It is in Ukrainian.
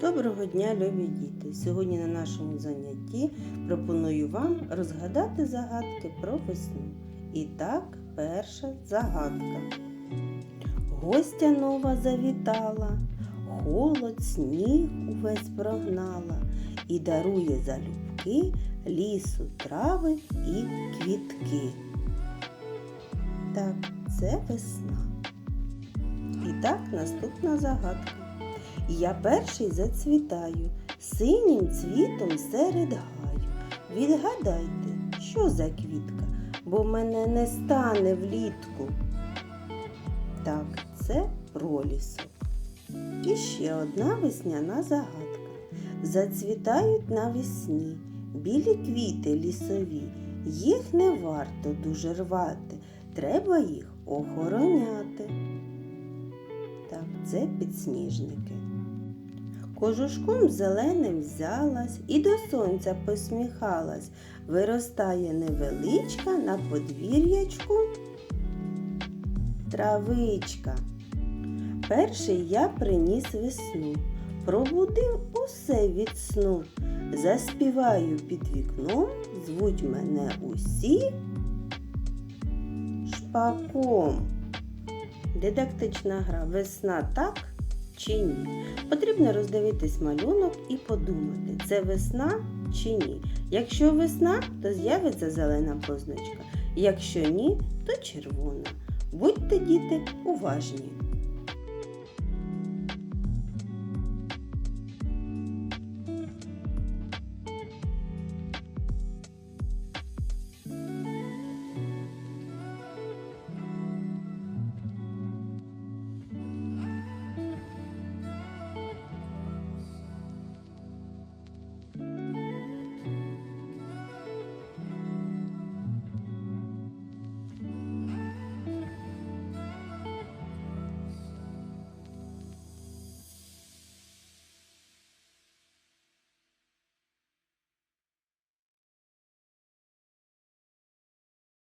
Доброго дня, любі діти! Сьогодні на нашому занятті пропоную вам розгадати загадки про весну. І так, перша загадка. Гостя нова завітала, холод, сніг увесь прогнала і дарує залюбки лісу, трави і квітки. Так, це весна. І так, наступна загадка. Я перший зацвітаю, синім цвітом серед гаю. Відгадайте, що за квітка, бо мене не стане влітку. Так, це пролісок. І ще одна весняна загадка. Зацвітають навесні білі квіти лісові. Їх не варто дуже рвати, треба їх охороняти. Це підсніжники. Кожушком зеленим взялась і до сонця посміхалась. Виростає невеличка на подвір'ячку травичка. Перший я приніс весну, пробудив усе від сну. Заспіваю під вікном, звуть мене усі шпаком. Дидактична гра Весна так чи ні? Потрібно роздивитись малюнок і подумати, це весна чи ні. Якщо весна, то з'явиться зелена позначка. Якщо ні, то червона. Будьте, діти, уважні.